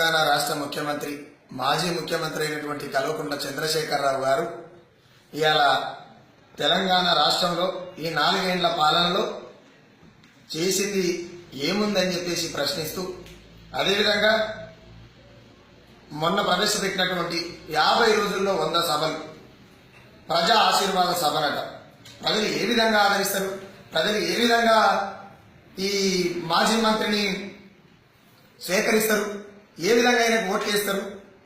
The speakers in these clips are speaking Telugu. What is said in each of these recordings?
తెలంగాణ రాష్ట్ర ముఖ్యమంత్రి మాజీ ముఖ్యమంత్రి అయినటువంటి కల్వకుంట్ల చంద్రశేఖరరావు గారు ఇవాళ తెలంగాణ రాష్ట్రంలో ఈ నాలుగేండ్ల పాలనలో చేసింది ఏముందని చెప్పేసి ప్రశ్నిస్తూ అదేవిధంగా మొన్న ప్రవేశపెట్టినటువంటి యాభై రోజుల్లో వంద సభలు ప్రజా ఆశీర్వాద సభనట ప్రజలు ఏ విధంగా ఆదరిస్తారు? ప్రజలు ఏ విధంగా ఈ మాజీ మంత్రిని స్వీకరిస్తారు? ఏ విధంగా ఆయనకు ఓట్లు చేస్తారు?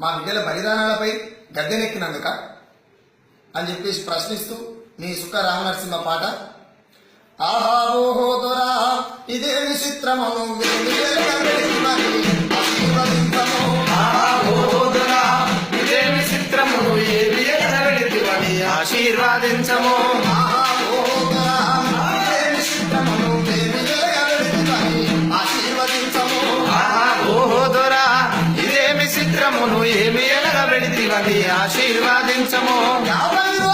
మా బిడ్డల బలిదానాలపై గద్దెనెక్కినందుక? అని చెప్పేసి ప్రశ్నిస్తూ మీ సుఖ రామనరసింహ పాట. ఆహా ఓహో దొరా ఇదే విచిత్రమను. 있잖아. 뭐. 야방이로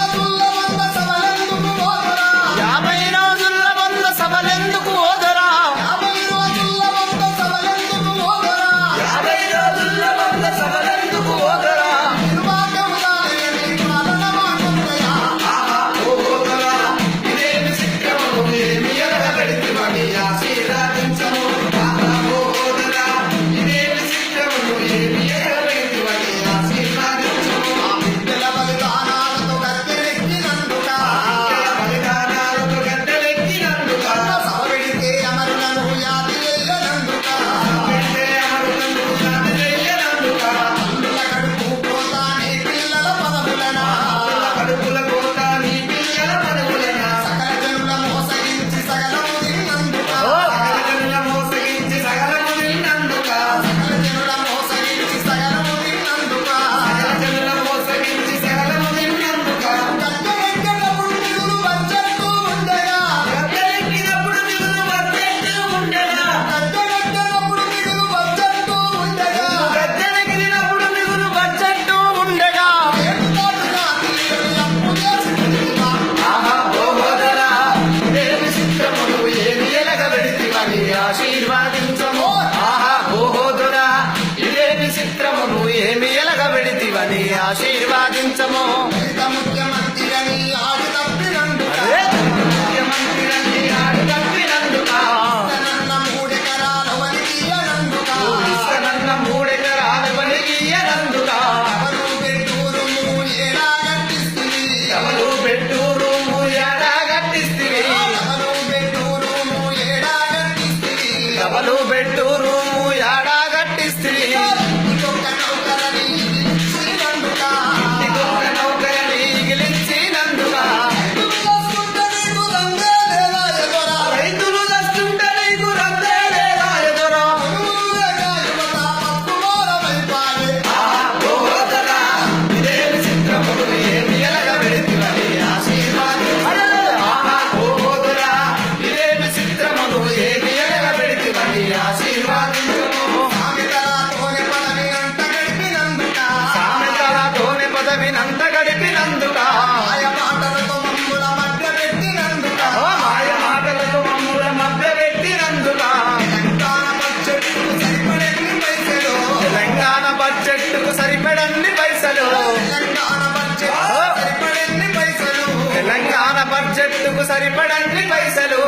సరిపడండి పైసలు.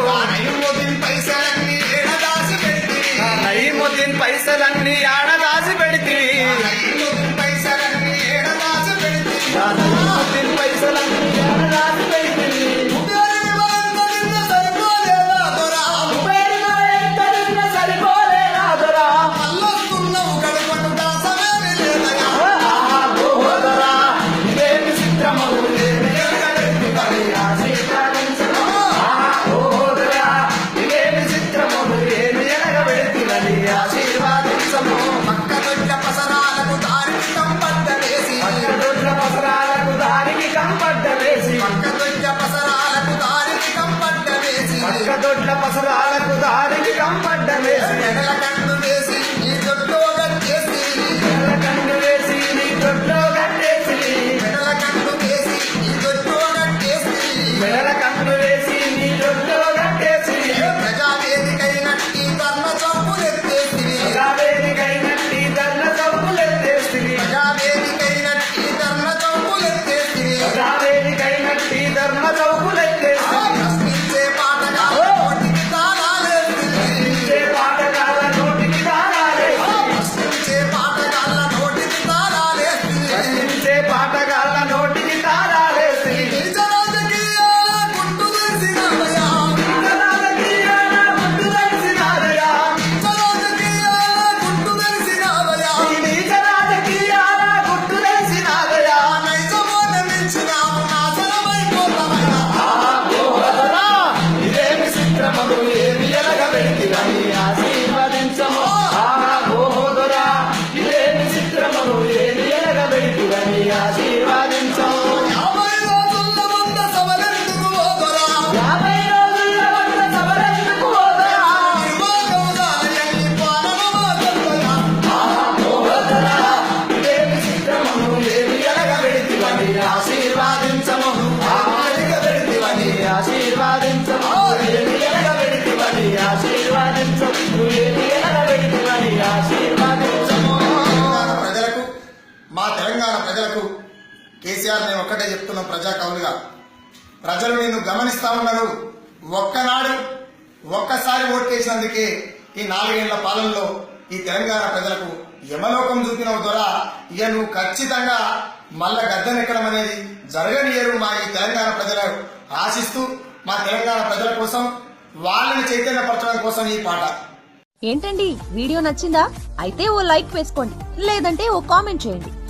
పైసలన్నీ పైసలన్నీ తెలంగాణ ప్రజలకు కేసీఆర్ నేను ఒక్కటే చెప్తున్నాం ప్రజా కవులుగా ప్రజలు నేను గమనిస్తా ఉన్నారు ఒక్కనాడు ఒక్కసారి ఓటేసినందుకే ఈ నాలుగేళ్ళ పాలనలో ఈ తెలంగాణ ప్రజలకు యమలోకం చూపిన ద్వారా ఇక నువ్వు ఖచ్చితంగా మళ్ళా గద్దెనెక్కడం అనేది జరగనియరు మా ఈ తెలంగాణ ప్రజలకు ఆశిస్తూ మా తెలంగాణ ప్రజల కోసం వాళ్ళని చైతన్యపరచడం కోసం ఈ పాట. ఏంటండి? వీడియో నచ్చిందా? అయితే ఓ లైక్ వేసుకోండి. లేదంటే ఓ కామెంట్ చేయండి.